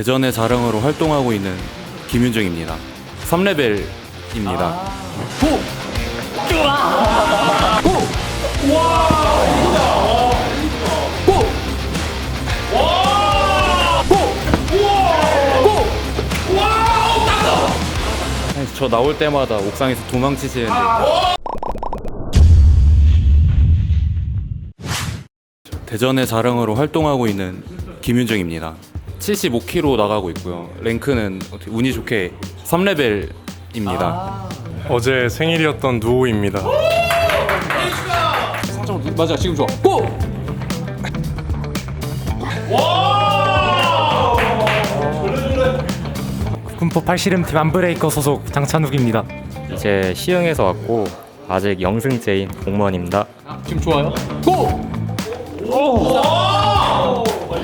대전의 자랑으로 활동하고 있는 김윤정입니다. 3레벨입니다. 저 나올 때마다 옥상에서 도망치시는데 대전의 자랑으로 활동하고 있는 김윤정입니다. 75kg 나가고 있고요. 랭크는 어떻게 운이 좋게 3레벨입니다. 어제 생일이었던 누호입니다. 맞아 지금 좋아 고! 군포 팔씨름팀 안브레이커 소속 장찬욱입니다. 이제 시흥에서 왔고 아직 영승제인 공무원입니다. 지금 좋아요 고!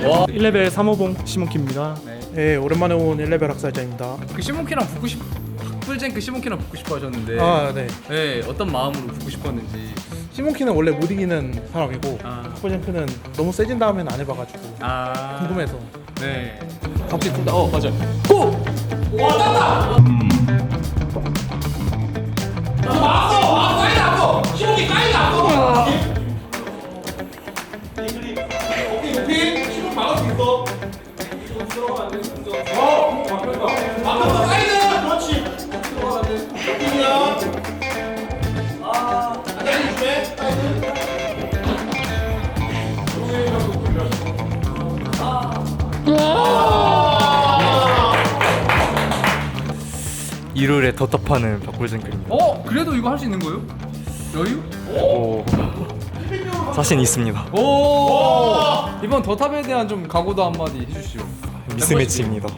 1레벨 3호봉 시몬키입니다. 네, 오랜만에 온 1레벨 학살자입니다. 그 시몬키랑 붙고 싶 뿔쟁 그 시몬키랑 붙고 싶어 하셨는데 아, 네. 네 어떤 마음으로 붙고 싶었는지. 시몬키는 원래 못 이기는 사람이고 아. 포젠크는 너무 세진 다음엔 안 해봐가지고 아. 궁금해서. 네. 갑자기 둘다 어 맞아 고! 일요일에 텁텁하는 박골zen크입니다. 어? 그래도 이거 할 수 있는 거예요? 여유? 오, 자신 있습니다. 오 이번 더탑에 대한 좀 각오도 한마디 해주시죠 미스매치입니다.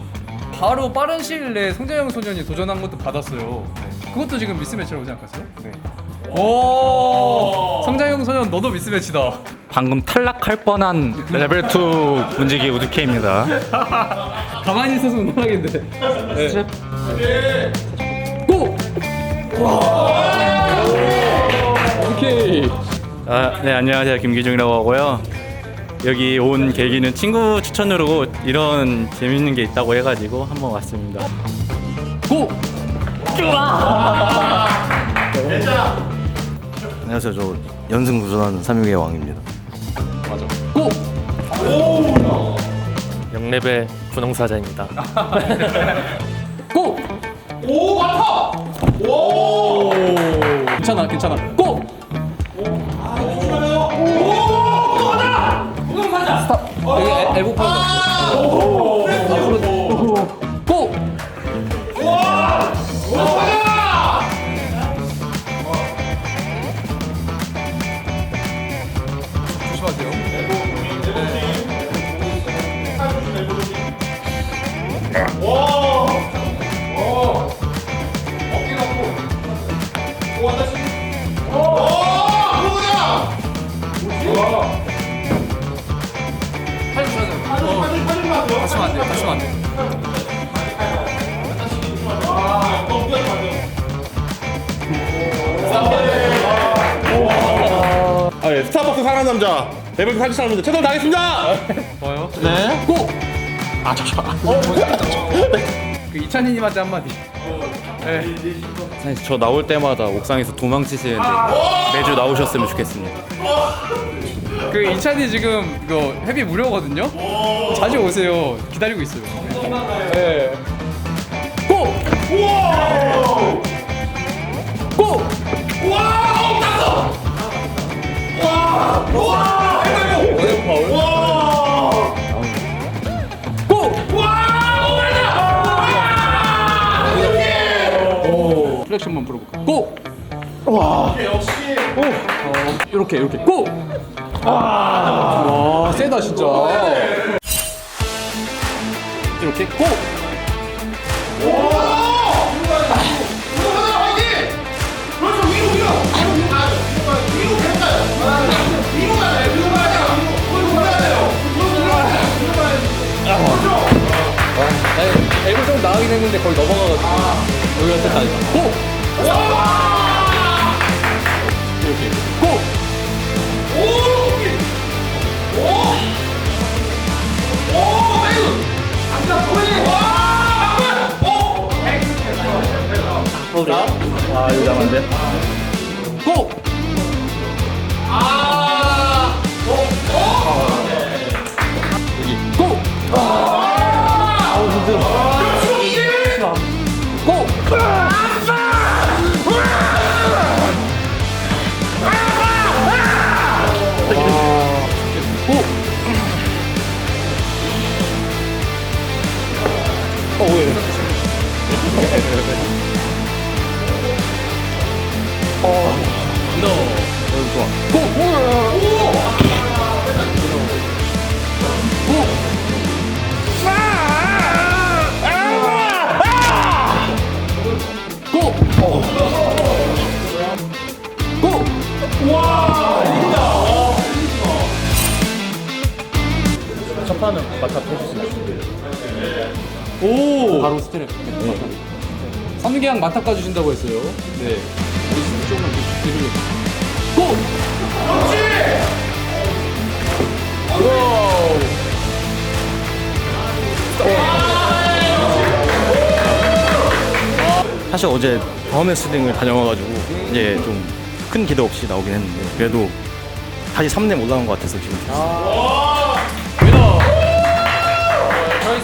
바로 빠른 시일 내에 송재영 소년이 도전한 것도 받았어요 그것도 지금 미스매치라고 생각하세요? 네 오, 성장형 소년 너도 미스매치다. 방금 탈락할 뻔한 레벨 2 문지기 우드케입니다. 가만히 있어서 못 하겠는데. 네. 고! 오케이. 아, 네 안녕하세요 김기중이라고 하고요. 여기 온 계기는 친구 추천으로 이런 재밌는 게 있다고 해가지고 한번 왔습니다. 고! 안녕하세요. 저 연승 도전하는 삼육의 왕입니다. 고! 0레벨 분홍사자입니다. 고! 오 많다. 오. 괜찮아 괜찮아. 고! 스탑. 여기 엘- 엘보 파는 거. 앞으로. 고! 팔 안. 아, 예. 스타벅스 사랑하는 남자 레벨 43입니다. 최선 다하겠습니다. 좋아요. 네. 고! 아 잠시만. 어, 그 이찬희님한테 한마디. 네. 사실 저 나올 때마다 옥상에서 도망치시는데 매주 나오셨으면 좋겠습니다. 그 이찬이 지금 이거 회비 무료거든요. 자주 오세요. 기다리고 있어요. 네. 고! 고! 오, 플렉션만 풀어볼까? 고! 와, 역시. 오, 어, 이렇게 이렇게 고! 와, 세다 진짜. 이렇게 고! 나 앱을 좀 나가긴 했는데 거의 넘어가가지고 여기가 끝까지 고! 이렇게 고! 아 이거 나면 안 돼? 고! 고! 오! 바로 스트랩. 삼계양 맡아까 주신다고 했어요. 네. 우리 기준이. 고! 그렇지! 와우! 사실 어제 다음 웨슬링을 다녀와가지고 이제 좀 큰 기대 없이 나오긴 했는데 그래도 다시 3렙 못 나온 것 같아서 지금 아. 좋습니다. 아. 저희